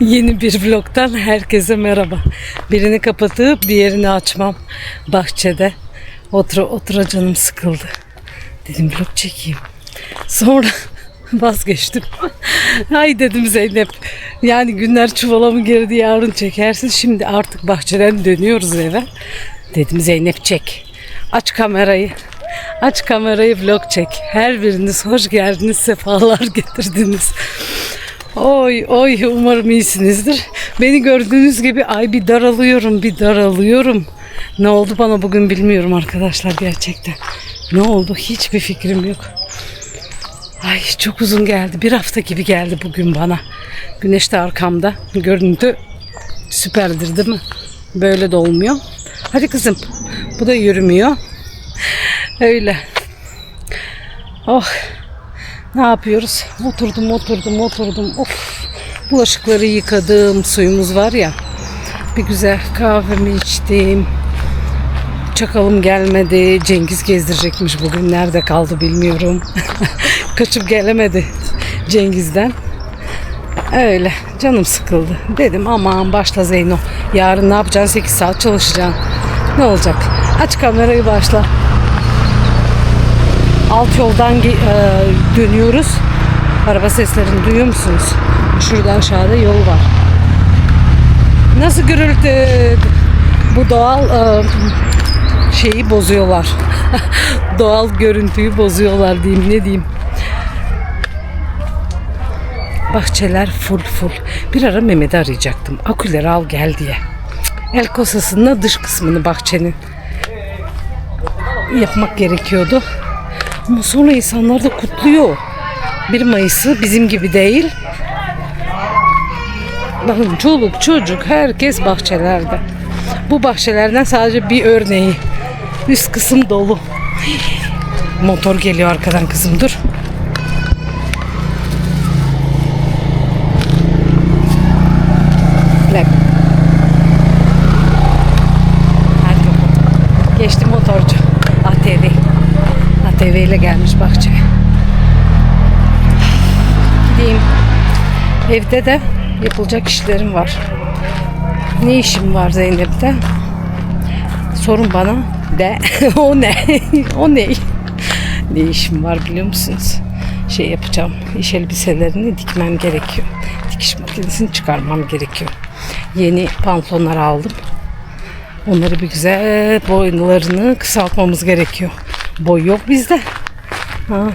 Yeni bir vlogtan herkese merhaba. Birini kapatıp diğerini açmam. Bahçede otur otura canım sıkıldı. Dedim vlog çekeyim. Sonra vazgeçtim. Ay dedim Zeynep. Yani günler çuvala mı girdi yarın çekersin. Şimdi artık bahçeden dönüyoruz eve. Dedim Zeynep çek. Aç kamerayı. Aç kamerayı vlog çek. Her biriniz hoş geldiniz, sefalar getirdiniz. Oy oy umarım iyisinizdir. Beni gördüğünüz gibi ay bir daralıyorum bir daralıyorum. Ne oldu bana bugün bilmiyorum arkadaşlar gerçekten. Ne oldu hiçbir fikrim yok. Ay çok uzun geldi. Bir hafta gibi geldi bugün bana. Güneş de arkamda. Görüntü süperdir değil mi? Böyle de olmuyor. Hadi kızım. Bu da yürümüyor. Öyle. Oh. Ne yapıyoruz? Oturdum, oturdum, oturdum. Of. Bulaşıkları yıkadım. Suyumuz var ya. Bir güzel kahvemi içtim. Çakalım gelmedi. Cengiz gezdirecekmiş bugün. Nerede kaldı bilmiyorum. Kaçıp gelemedi Cengiz'den. Öyle. Canım sıkıldı. Dedim aman başla Zeyno. Yarın ne yapacaksın? 8 saat çalışacaksın. Ne olacak? Aç kamerayı başla. Alt yoldan e, dönüyoruz. Araba seslerini duyuyor musunuz? Şuradan aşağıda yol var. Nasıl gürültü? Bu doğal e, şeyi bozuyorlar. doğal görüntüyü bozuyorlar diyeyim ne diyeyim. Bahçeler full full. Bir ara Mehmet'i arayacaktım. Aküleri al gel diye. El kosasının da dış kısmını bahçenin yapmak gerekiyordu. Ama sonra insanlar da kutluyor. 1 Mayıs'ı bizim gibi değil. Bakın çoluk çocuk herkes bahçelerde. Bu bahçelerden sadece bir örneği. Üst kısım dolu. Motor geliyor arkadan kızım dur. Bir dakika. Hadi bakalım. Geçti motorcu. ATV. İle gelmiş bahçeye. Gideyim. Evde de yapılacak işlerim var. Ne işim var Zeynep'te? Sorun bana de. o ne? o ne? Ne işim var biliyor musunuz? Şey yapacağım. İş elbiselerini dikmem gerekiyor. Dikiş makinesini çıkarmam gerekiyor. Yeni pantolonlar aldım. Onları bir güzel boylarını kısaltmamız gerekiyor. Boy yok bizde. Ha.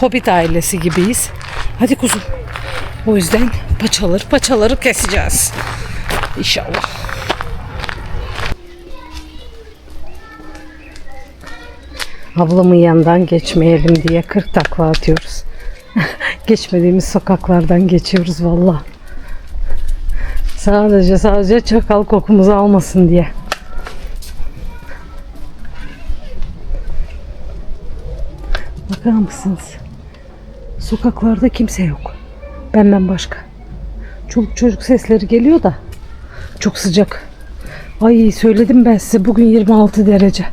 Hobbit ailesi gibiyiz. Hadi kuzum. O yüzden paçaları paçaları keseceğiz. İnşallah. Ablamın yanından geçmeyelim diye 40 takla atıyoruz. Geçmediğimiz sokaklardan geçiyoruz valla. Sadece sadece çakal kokumuzu almasın diye. Bakar mısınız? Sokaklarda kimse yok. Benden başka. Çoluk çocuk sesleri geliyor da çok sıcak. Ay söyledim ben size bugün 26 derece.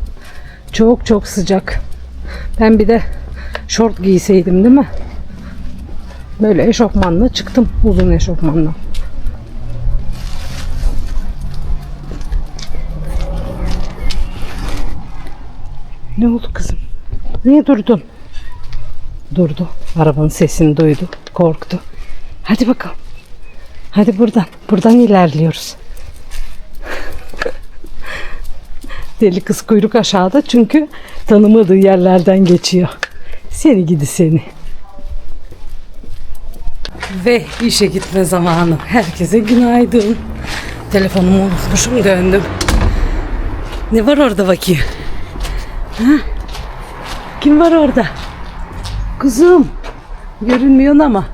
Çok çok sıcak. Ben bir de şort giyseydim değil mi? Böyle eşofmanla çıktım. Uzun eşofmanla. Ne oldu kızım? Niye durdun? Durdu. Arabanın sesini duydu. Korktu. Hadi bakalım. Hadi buradan. Buradan ilerliyoruz. Deli kız kuyruk aşağıda çünkü tanımadığı yerlerden geçiyor. Seni gidi seni. Ve işe gitme zamanı. Herkese günaydın. Telefonumu unutmuşum döndüm. Ne var orada bakayım? Ha? Kim var orada? Kuzum. Görünmüyorsun ama.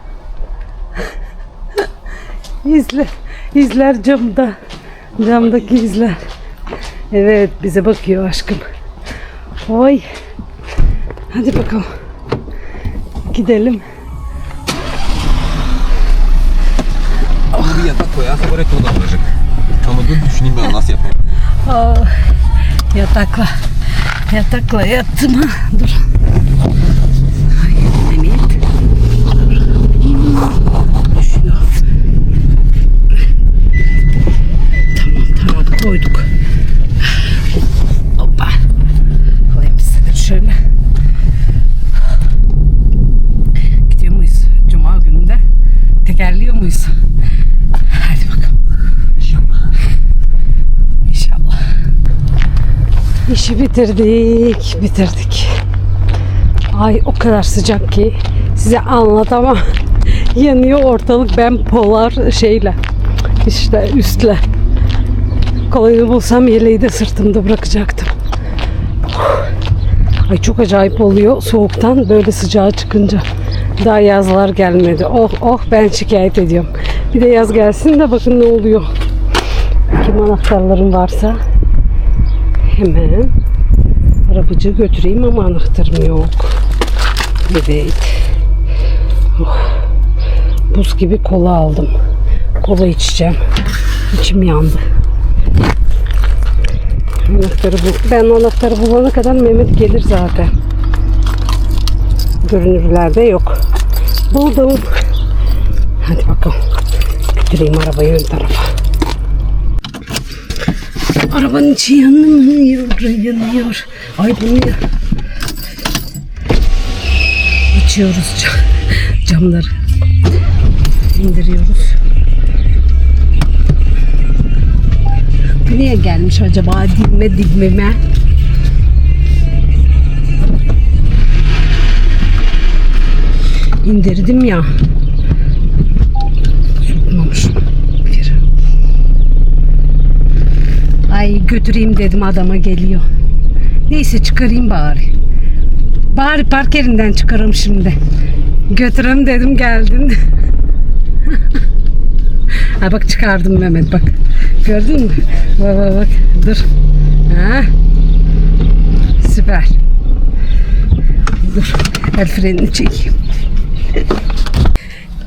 İzle. İzler camda. Camdaki izler. Evet bize bakıyor aşkım. Oy. Hadi bakalım. Gidelim. Bir yatak koyarsa oraya konu. Ama dur düşüneyim ben nasıl yapayım. Aa, yatakla. Yatakla yattım. Dur. koyduk. Hoppa. Alayım size şöyle. Gidiyor muyuz? Cuma gününde tekerliyor muyuz? Hadi bakalım. İnşallah. İnşallah. İşi bitirdik. Bitirdik. Ay o kadar sıcak ki size anlatamam. Yanıyor ortalık ben polar şeyle işte üstle Kolayını bulsam yeleği de sırtımda bırakacaktım. Ay çok acayip oluyor soğuktan böyle sıcağa çıkınca. Daha yazlar gelmedi. Oh oh ben şikayet ediyorum. Bir de yaz gelsin de bakın ne oluyor. Kim anahtarlarım varsa hemen arabacı götüreyim ama anahtarım yok. Evet. Oh. Buz gibi kola aldım. Kola içeceğim. İçim yandı. Anahtarı bul. Ben anahtarı bulana kadar Mehmet gelir zaten. Görünürlerde yok. Buldum. Hadi bakalım. Götüreyim arabayı ön tarafa. Arabanın içi yanıyor, yanıyor. Ay bunu ya. Açıyoruz cam, camları. İndiriyoruz. Niye gelmiş acaba dibime dibime? İndirdim ya. Sokmamışım. Bir. Ay götüreyim dedim adama geliyor. Neyse çıkarayım bari. Bari park yerinden çıkarım şimdi. Götürüm dedim geldin. ha bak çıkardım Mehmet bak. Gördün mü? Bak bak bak. Dur. Ha. Süper. Dur. El frenini çekeyim.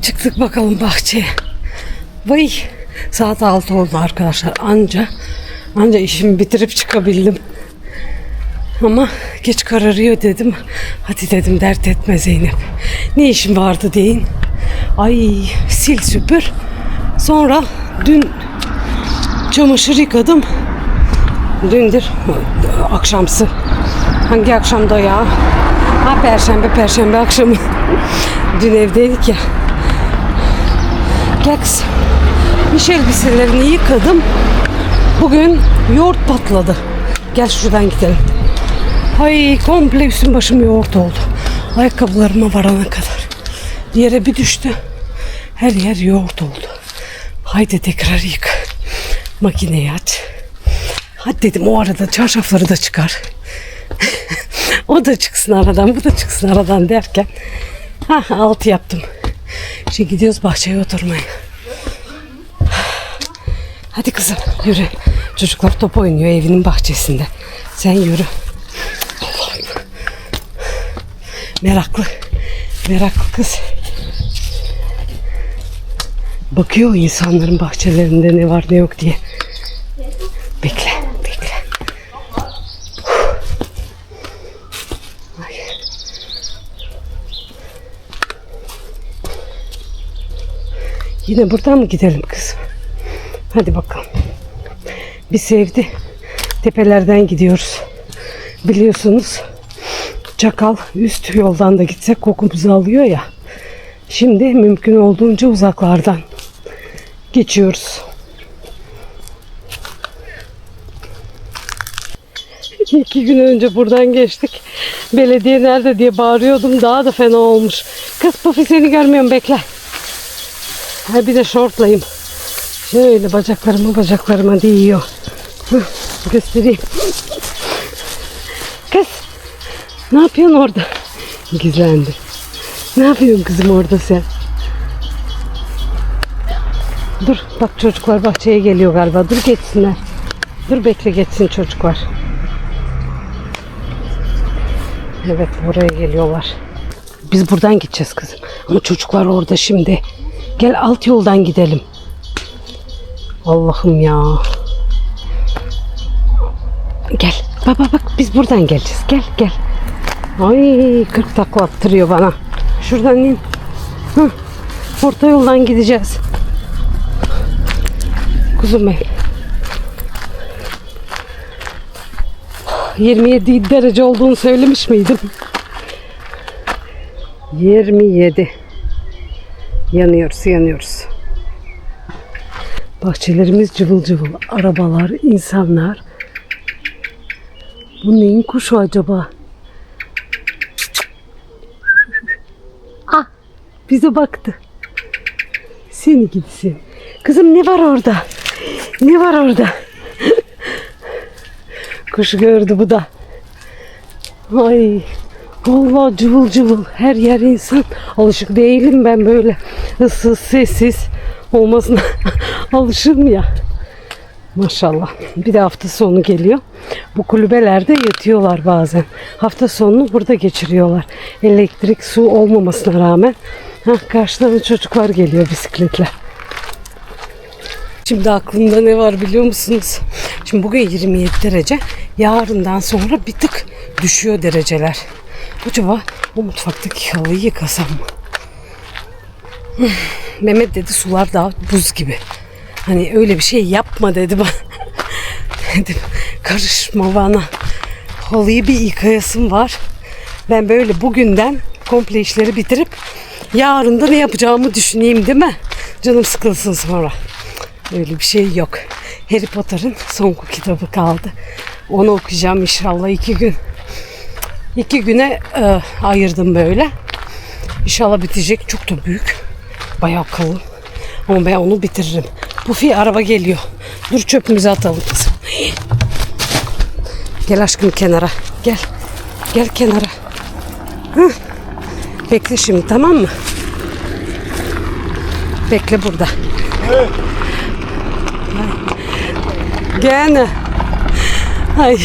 Çıktık bakalım bahçeye. Vay. Saat 6 oldu arkadaşlar. Anca anca işimi bitirip çıkabildim. Ama geç kararıyor dedim. Hadi dedim dert etme Zeynep. Ne işin vardı deyin. Ay sil süpür. Sonra dün çamaşır yıkadım. Dündür akşamsı. Hangi akşamda ya? Ha perşembe perşembe akşamı. Dün evdeydik ya. Kızım. İş elbiselerini yıkadım. Bugün yoğurt patladı. Gel şuradan gidelim. Ay komple üstüm başım yoğurt oldu. Ayakkabılarıma varana kadar. Yere bir düştü. Her yer yoğurt oldu. Haydi tekrar yıka. Makineyi aç. Hadi dedim o arada çarşafları da çıkar. o da çıksın aradan, bu da çıksın aradan derken. Ha altı yaptım. Şimdi gidiyoruz bahçeye oturmaya. Hadi kızım yürü. Çocuklar top oynuyor evinin bahçesinde. Sen yürü. Meraklı. Meraklı kız. Bakıyor insanların bahçelerinde ne var ne yok diye. Bekle, bekle. Yine buradan mı gidelim kızım? Hadi bakalım. Bir sevdi. Tepelerden gidiyoruz. Biliyorsunuz çakal üst yoldan da gitsek kokumuzu alıyor ya. Şimdi mümkün olduğunca uzaklardan geçiyoruz. İki gün önce buradan geçtik. Belediye nerede diye bağırıyordum. Daha da fena olmuş. Kız Pufi seni görmüyorum bekle. Ha bir de şortlayayım. Şöyle bacaklarıma bacaklarıma değiyor. Hıh, göstereyim. Kız ne yapıyorsun orada? Gizlendi. Ne yapıyorsun kızım orada sen? Dur bak çocuklar bahçeye geliyor galiba. Dur geçsinler. Dur bekle geçsin çocuklar. Evet buraya geliyorlar. Biz buradan gideceğiz kızım. Ama çocuklar orada şimdi. Gel alt yoldan gidelim. Allah'ım ya. Gel. Baba bak biz buradan geleceğiz. Gel gel. Ay 40 takla attırıyor bana. Şuradan in. Hı. Orta yoldan gideceğiz. Kuzum benim. 27 derece olduğunu söylemiş miydim? 27. Yanıyoruz, yanıyoruz. Bahçelerimiz cıvıl cıvıl. Arabalar, insanlar. Bu neyin kuşu acaba? Ah, bize baktı. Seni gitsin. Kızım ne var orada? Ne var orada? Kuş gördü bu da. Ay vallahi cıvıl cıvıl her yer insan. Alışık değilim ben böyle ıssız sessiz olmasına alışırım ya. Maşallah. Bir de hafta sonu geliyor. Bu kulübelerde yatıyorlar bazen. Hafta sonunu burada geçiriyorlar. Elektrik, su olmamasına rağmen. Hah, karşıdan çocuklar geliyor bisikletle. Şimdi aklımda ne var biliyor musunuz? Şimdi bugün 27 derece. Yarından sonra bir tık düşüyor dereceler. Acaba o mutfaktaki halıyı yıkasam mı? Mehmet dedi sular daha buz gibi. Hani öyle bir şey yapma dedi bana. Dedim karışma bana. Halıyı bir yıkayasım var. Ben böyle bugünden komple işleri bitirip yarın da ne yapacağımı düşüneyim değil mi? Canım sıkılsın sonra. Öyle bir şey yok. Harry Potter'ın son kitabı kaldı. Onu okuyacağım inşallah iki gün. İki güne e, ayırdım böyle. İnşallah bitecek. Çok da büyük. Bayağı kalın. Ama ben onu bitiririm. Pufi araba geliyor. Dur çöpümüzü atalım kızım. Gel aşkım kenara. Gel. Gel kenara. Hı. Bekle şimdi tamam mı? Bekle burada. Gene. Ay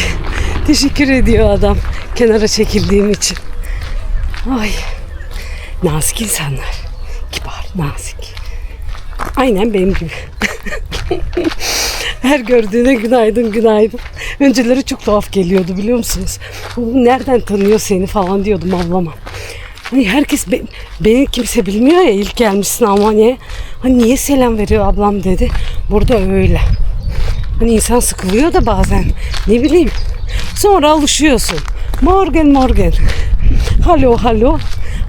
teşekkür ediyor adam kenara çekildiğim için. Ay nazik insanlar. Kibar, nazik. Aynen benim gibi. Her gördüğüne günaydın günaydın. Önceleri çok tuhaf geliyordu biliyor musunuz? Nereden tanıyor seni falan diyordum ablama. Hani herkes be- beni kimse bilmiyor ya ilk gelmişsin Almanya'ya. Hani niye selam veriyor ablam dedi. Burada öyle. Hani insan sıkılıyor da bazen. Ne bileyim. Sonra alışıyorsun. Morgen morgen. Halo halo.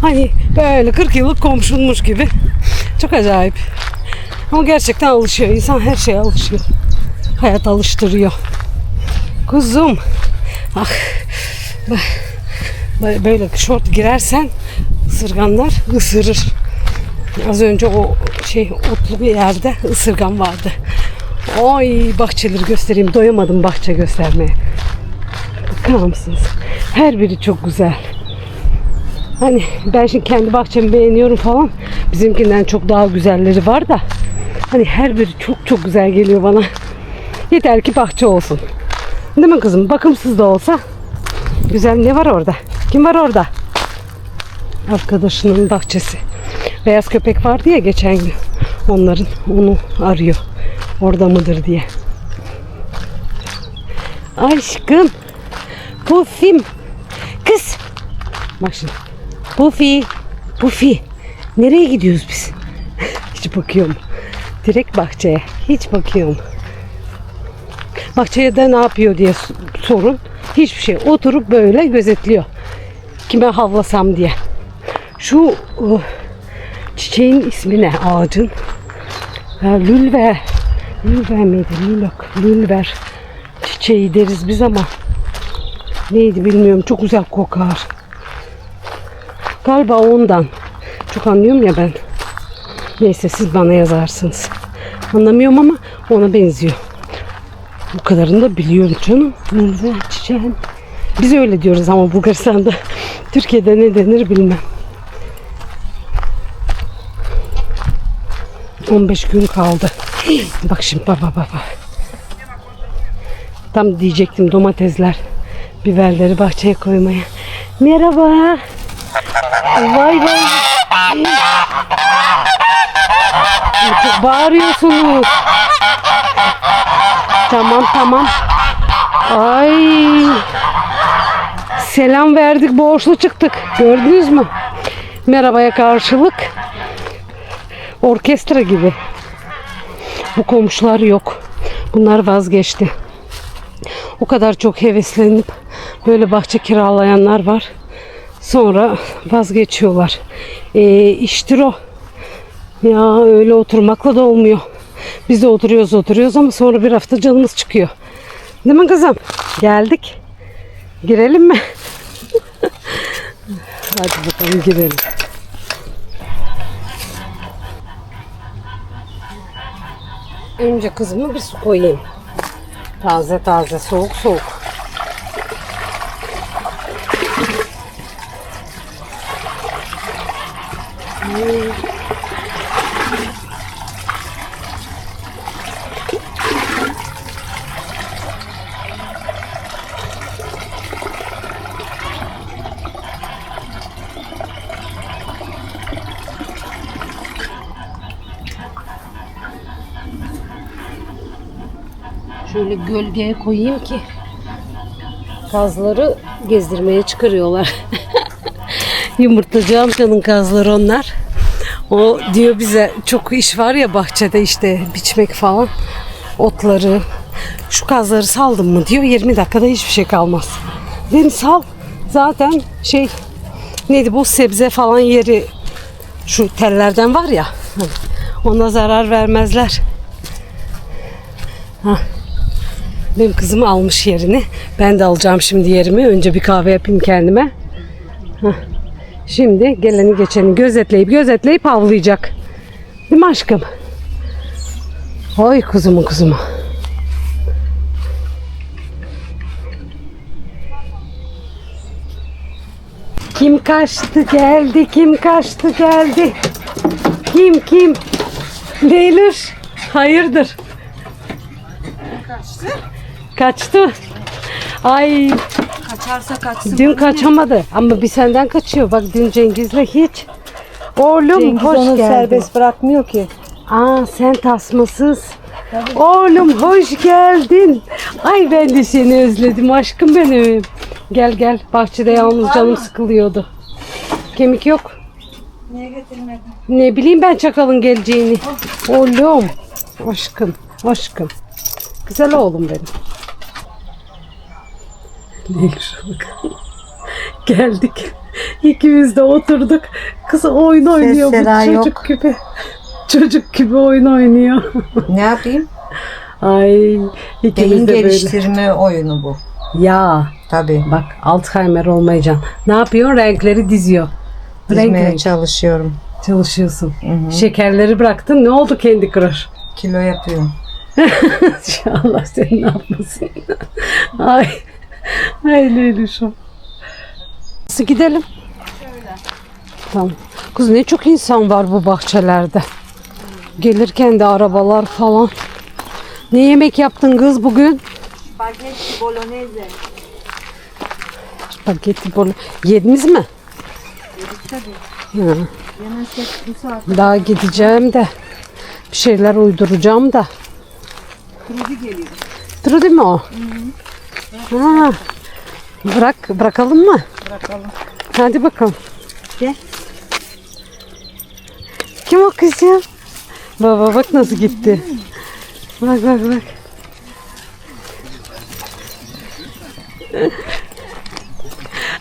Hani böyle 40 yıllık komşunmuş gibi. Çok acayip. Ama gerçekten alışıyor. İnsan her şeye alışıyor. Hayat alıştırıyor. Kuzum. Ah. Böyle- Böyle şort girersen ısırganlar ısırır. Az önce o şey otlu bir yerde ısırgan vardı. Ay bahçeleri göstereyim. Doyamadım bahçe göstermeye. Bakar mısınız? Her biri çok güzel. Hani ben şimdi kendi bahçemi beğeniyorum falan. Bizimkinden çok daha güzelleri var da. Hani her biri çok çok güzel geliyor bana. Yeter ki bahçe olsun. Değil mi kızım? Bakımsız da olsa. Güzel ne var orada? Kim var orada? Arkadaşının bahçesi. Beyaz köpek vardı ya geçen gün. Onların onu arıyor. Orada mıdır diye. Aşkım. Pufim. Kız. Bak şimdi. Pufi. Pufi. Nereye gidiyoruz biz? Hiç bakıyorum. Direkt bahçeye. Hiç bakıyorum. Bahçeye de ne yapıyor diye sorun. Hiçbir şey. Oturup böyle gözetliyor. Kime havlasam diye. Şu çiçeğin ismi ne ağacın? Ha, lülver. Lülver miydi? Lülok. Lülver. Çiçeği deriz biz ama neydi bilmiyorum. Çok güzel kokar. Galiba ondan. Çok anlıyorum ya ben. Neyse siz bana yazarsınız. Anlamıyorum ama ona benziyor. Bu kadarını da biliyorum canım. Lülver çiçeğin. Biz öyle diyoruz ama Bulgaristan'da. Türkiye'de ne denir bilmem. 15 gün kaldı. Bak şimdi baba baba. Tam diyecektim domatesler, biberleri bahçeye koymaya. Merhaba. Vay vay. Çok bağırıyorsunuz. Tamam tamam. Ay. Selam verdik borçlu çıktık. Gördünüz mü? Merhabaya karşılık orkestra gibi. Bu komşular yok. Bunlar vazgeçti. O kadar çok heveslenip böyle bahçe kiralayanlar var. Sonra vazgeçiyorlar. Ee, iştir o. Ya öyle oturmakla da olmuyor. Biz de oturuyoruz oturuyoruz ama sonra bir hafta canımız çıkıyor. Değil mi kızım? Geldik. Girelim mi? Hadi bakalım girelim. Önce kızıma bir su koyayım. Taze taze, soğuk soğuk. Şöyle gölgeye koyayım ki kazları gezdirmeye çıkarıyorlar. Yumurtacı amcanın kazları onlar. O diyor bize çok iş var ya bahçede işte biçmek falan. Otları. Şu kazları saldım mı diyor 20 dakikada hiçbir şey kalmaz. Dedim sal. Zaten şey neydi bu sebze falan yeri şu tellerden var ya ona zarar vermezler. Benim kızım almış yerini. Ben de alacağım şimdi yerimi. Önce bir kahve yapayım kendime. Şimdi geleni geçeni gözetleyip gözetleyip avlayacak. Değil mi aşkım? Oy kuzumu kuzumu. Kim kaçtı geldi, kim kaçtı geldi. Kim kim? Leylül. Hayırdır? Kaçtı. Ay Kaçarsa kaçsın. dün kaçamadı ama bir senden kaçıyor. Bak dün Cengiz'le hiç. Oğlum Cengiz hoş onu geldin. serbest bırakmıyor ki. Aa sen tasmasız. Oğlum hoş geldin. Ay ben de seni özledim aşkım benim. Gel gel bahçede yalnız canım sıkılıyordu. Kemik yok. Niye getirmedin? Ne bileyim ben çakalın geleceğini. Oğlum. Aşkım. Aşkım. Güzel oğlum benim. Neymiş bak. Geldik. İkimiz de oturduk. Kız oyun oynuyor bu seda çocuk yok. gibi. Çocuk gibi oyun oynuyor. Ne yapayım? Ay ikimiz Beyin de böyle. geliştirme oyunu bu. Ya Tabii. bak Alzheimer olmayacaksın. Ne yapıyorsun? Renkleri diziyor. Dizmeye renk çalışıyorum. çalışıyorsun. Şekerleri bıraktın. Ne oldu kendi Crush? Kilo yapıyorum. Allah seni ne yapmasın. Ay. Ay Leylüşüm. Nasıl gidelim? Tamam. Kız ne çok insan var bu bahçelerde. Gelirken de arabalar falan. Ne yemek yaptın kız bugün? Spagetti bolognese. Spagetti bol. Yediniz mi? Ha. Yemezsek bu saat Daha gideceğim de bir şeyler uyduracağım da. krizi geliyor. Trudy mi o? Ha. Bırak, bırakalım mı? Bırakalım. Hadi bakalım. Gel. Kim o kız ya? Baba bak nasıl gitti. Bak bak bak.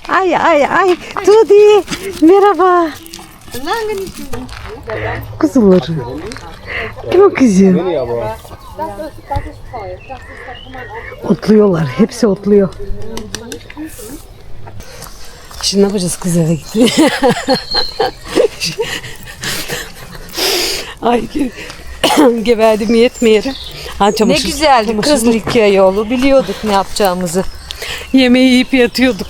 Ay ay ay. Tudi. Merhaba. Kuzuları. Kim o kız ya? Otluyorlar. Hepsi otluyor. Şimdi ne yapacağız kız eve gitti. Ay geberdim yetmeyelim. Ha, Ne çamaşır- güzeldi çamaşır- kız Likya yolu. Biliyorduk ne yapacağımızı. Yemeği yiyip yatıyorduk.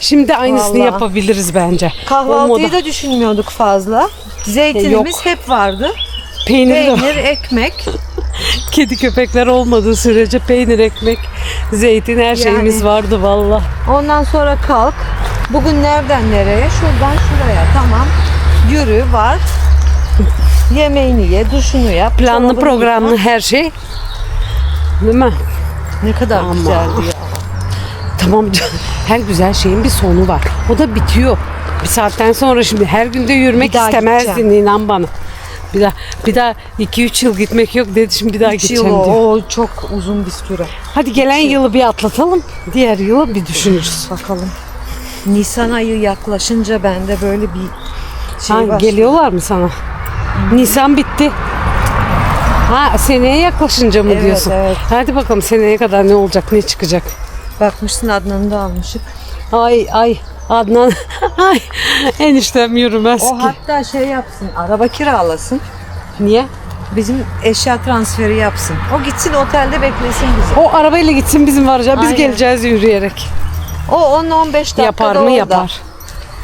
Şimdi aynısını Vallahi. yapabiliriz bence. Kahvaltıyı da düşünmüyorduk fazla. Zeytinimiz Yok. hep vardı. peynir, de- Peynir, ekmek. kedi köpekler olmadığı sürece peynir, ekmek, zeytin her şeyimiz vardı valla. Ondan sonra kalk. Bugün nereden nereye? Şuradan şuraya. Tamam. Yürü var. Yemeğini ye, duşunu yap. Planlı çorabını programlı her şey. Değil mi? Ne kadar Ama. güzeldi ya. Tamam canım. Her güzel şeyin bir sonu var. O da bitiyor. Bir saatten sonra şimdi her günde yürümek Bir daha istemezdin gideceğim. inan bana. Bir daha bir daha 2-3 yıl gitmek yok dedi şimdi bir daha Üç gideceğim yıl o, diyor. o çok uzun bir süre. Hadi gelen yılı bir atlatalım. Diğer yılı bir düşünürüz. Bakalım. Nisan ayı yaklaşınca bende böyle bir şey Ha, geliyorlar mı sana? Nisan bitti. Ha seneye yaklaşınca mı Evet, diyorsun? evet. Hadi bakalım seneye kadar ne olacak ne çıkacak. Bakmışsın Adnan'ı da almışık. Ay ay Adnan ay eniştem yürümez O ki. hatta şey yapsın, araba kiralasın. Niye? Bizim eşya transferi yapsın. O gitsin otelde beklesin bizi. O arabayla gitsin bizim varacağı biz Aynen. geleceğiz yürüyerek. O 10-15 dakikada Yapar mı orada. yapar.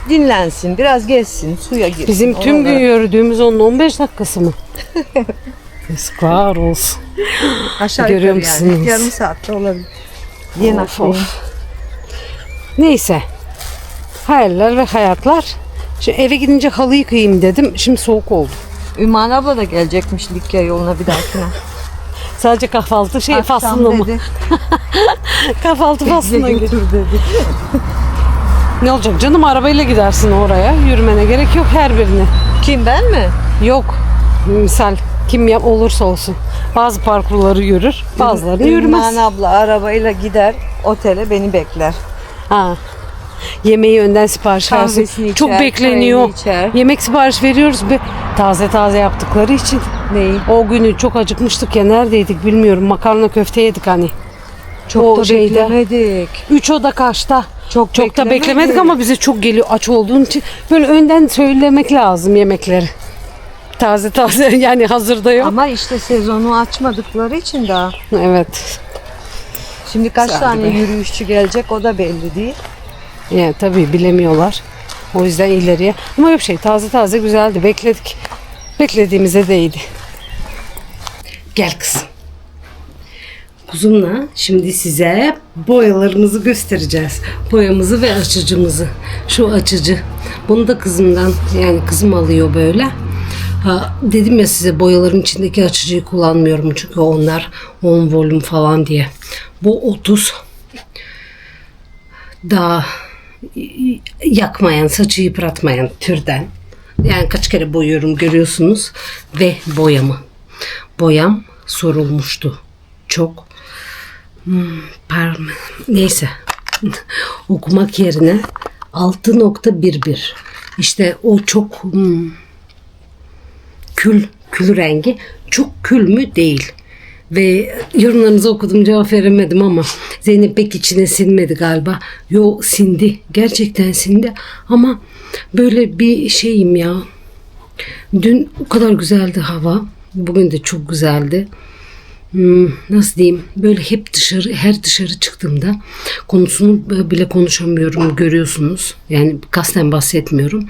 Dinlensin, biraz gezsin, suya girsin. Bizim tüm gün oralara. yürüdüğümüz onun 15 dakikası mı? Yazıklar olsun. Aşağı Görüyor yukarı yani. musunuz? Yarım saatte olabilir. Diye Of, of. Neyse. Hayaller ve hayatlar. Şimdi eve gidince halı yıkayayım dedim. Şimdi soğuk oldu. Üman abla da gelecekmiş Likya yoluna bir dahakine. Sadece kahvaltı şey Akşam faslında mı? dedi. Kahvaltı faslına Bize götür dedi. Ne olacak canım arabayla gidersin oraya. Yürümene gerek yok her birini. Kim ben mi? Yok. Misal kim yap olursa olsun. Bazı parkurları yürür, bazılarını yürümez. Üman abla arabayla gider otele beni bekler. Ha. Yemeği önden sipariş versin. Kahvesini Çok içer, bekleniyor. çayını içer. Yemek sipariş veriyoruz be. Taze taze yaptıkları için. Neyi? O günü çok acıkmıştık ya neredeydik bilmiyorum. Makarna köfte yedik hani. Çok O da beklemedik. Üç oda kaçta? Çok, Çok da beklemedik ama bize çok geliyor aç olduğun için. Böyle önden söylemek lazım yemekleri. Taze taze yani hazırda yok. Ama işte sezonu açmadıkları için daha. Evet. Şimdi kaç Güzeldi tane be. yürüyüşçü gelecek o da belli değil. Yani tabii bilemiyorlar. O yüzden ileriye. Ama yok şey taze taze güzeldi. Bekledik. Beklediğimize değdi. Gel kızım. Kuzumla şimdi size boyalarımızı göstereceğiz. Boyamızı ve açıcımızı. Şu açıcı. Bunu da kızımdan yani kızım alıyor böyle. Ha, dedim ya size boyaların içindeki açıcıyı kullanmıyorum. Çünkü onlar 10 volüm falan diye. Bu 30 daha yakmayan, saçı yıpratmayan türden. Yani kaç kere boyuyorum görüyorsunuz. Ve boyamı. Boyam sorulmuştu. Çok. Hmm, parma- Neyse. Okumak yerine 6.11. İşte o çok hmm, kül, kül rengi. Çok kül mü? Değil. Ve yorumlarınızı okudum cevap veremedim ama Zeynep pek içine sinmedi galiba. Yo sindi. Gerçekten sindi. Ama böyle bir şeyim ya. Dün o kadar güzeldi hava. Bugün de çok güzeldi. Hmm, nasıl diyeyim böyle hep dışarı her dışarı çıktığımda konusunu bile konuşamıyorum görüyorsunuz. Yani kasten bahsetmiyorum.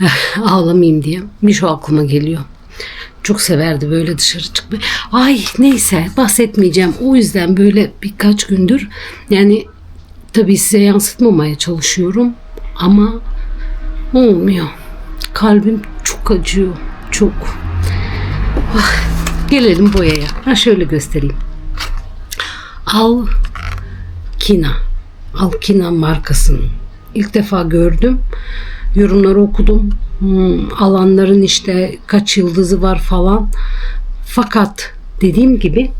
Eh, Ağlamayayım diye. Mişo aklıma geliyor. Çok severdi böyle dışarı çıkmayı. Ay neyse bahsetmeyeceğim. O yüzden böyle birkaç gündür yani tabii size yansıtmamaya çalışıyorum ama olmuyor. Kalbim çok acıyor. Çok. Ah, gelelim boyaya. Ha şöyle göstereyim. Alkina. Alkina markasının. İlk defa gördüm. Yorumları okudum. Hmm, alanların işte kaç yıldızı var falan. Fakat dediğim gibi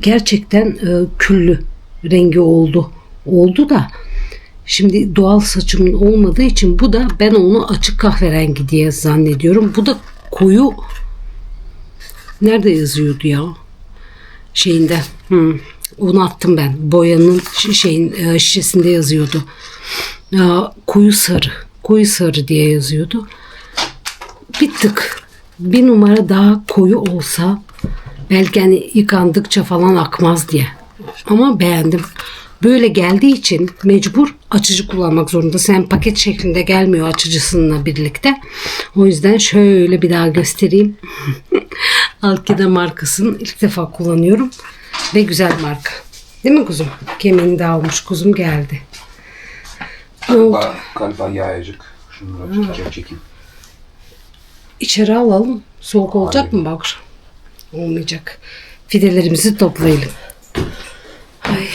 gerçekten e, küllü rengi oldu. Oldu da şimdi doğal saçımın olmadığı için bu da ben onu açık kahverengi diye zannediyorum. Bu da koyu nerede yazıyordu ya? Şeyinde. Hmm, onu attım ben. Boyanın şeyin e, şişesinde yazıyordu. Ya, koyu sarı. Koyu sarı diye yazıyordu. Bir tık bir numara daha koyu olsa belki hani yıkandıkça falan akmaz diye. Ama beğendim. Böyle geldiği için mecbur açıcı kullanmak zorunda. Sen paket şeklinde gelmiyor açıcısıyla birlikte. O yüzden şöyle bir daha göstereyim. Alkida markasını ilk defa kullanıyorum. Ve güzel marka. Değil mi kuzum? Kemiğini de almış. Kuzum geldi. Galiba, galiba yağacık. Şunu da çekeyim. İçeri alalım. Soğuk olacak mı bu akşam? Olmayacak. Fidelerimizi toplayalım. Ay.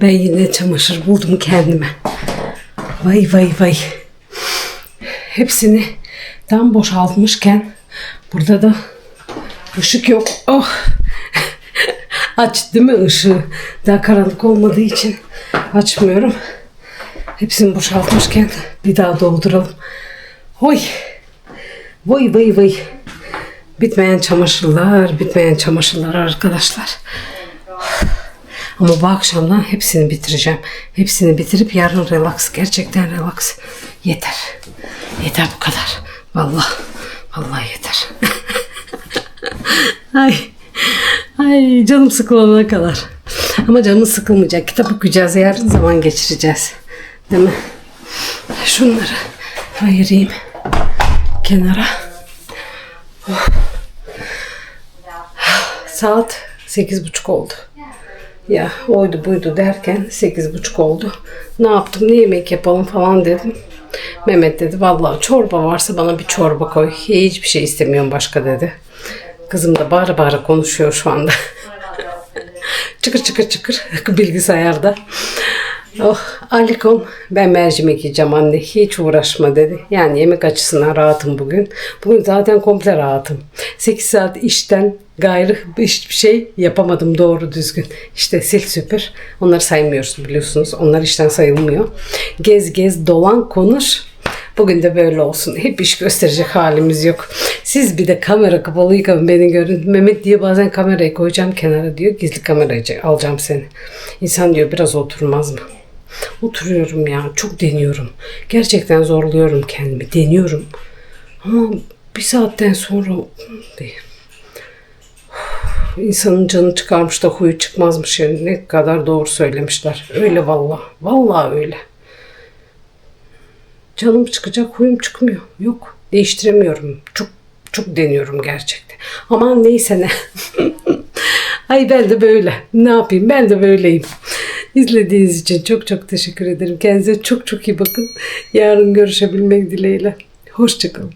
Ben yine çamaşır buldum kendime. Vay vay vay. Hepsini tam boşaltmışken burada da ışık yok. Oh. Aç değil mi ışığı? Daha karanlık olmadığı için açmıyorum. Hepsini boşaltmışken bir daha dolduralım. Oy. Vay vay vay. Bitmeyen çamaşırlar, bitmeyen çamaşırlar arkadaşlar. Ama bu akşamdan hepsini bitireceğim. Hepsini bitirip yarın relax. Gerçekten relax. Yeter. Yeter bu kadar. Vallahi. Vallahi yeter. Ay. Ay canım sıkılana kadar. Ama canım sıkılmayacak. Kitap okuyacağız. Yarın zaman geçireceğiz. Değil mi? Şunları ayırayım kenara. Oh. Saat sekiz buçuk oldu. Ya oydu buydu derken sekiz buçuk oldu. Ne yaptım ne yemek yapalım falan dedim. Mehmet dedi vallahi çorba varsa bana bir çorba koy. Hiçbir şey istemiyorum başka dedi. Kızım da bağıra bağıra konuşuyor şu anda. çıkır çıkır çıkır bilgisayarda. Oh Alikom ben mercimek yiyeceğim anne hiç uğraşma dedi. Yani yemek açısından rahatım bugün. Bugün zaten komple rahatım. 8 saat işten gayrı hiçbir şey yapamadım doğru düzgün. İşte sil süpür onları saymıyoruz biliyorsunuz. Onlar işten sayılmıyor. Gez gez dolan konuş. Bugün de böyle olsun. Hep iş gösterecek halimiz yok. Siz bir de kamera kapalıyken beni görün. Mehmet diye bazen kamerayı koyacağım kenara diyor. Gizli kamerayı alacağım seni. İnsan diyor biraz oturmaz mı? Oturuyorum ya. Çok deniyorum. Gerçekten zorluyorum kendimi. Deniyorum. Ama bir saatten sonra. İnsanın canı çıkarmış da huyu çıkmazmış yani. Ne kadar doğru söylemişler. Öyle vallahi. Vallahi öyle. Canım çıkacak huyum çıkmıyor. Yok. Değiştiremiyorum. Çok çok deniyorum gerçekten. Ama neyse ne. Ay ben de böyle. Ne yapayım? Ben de böyleyim. İzlediğiniz için çok çok teşekkür ederim. Kendinize çok çok iyi bakın. Yarın görüşebilmek dileğiyle. Hoşçakalın.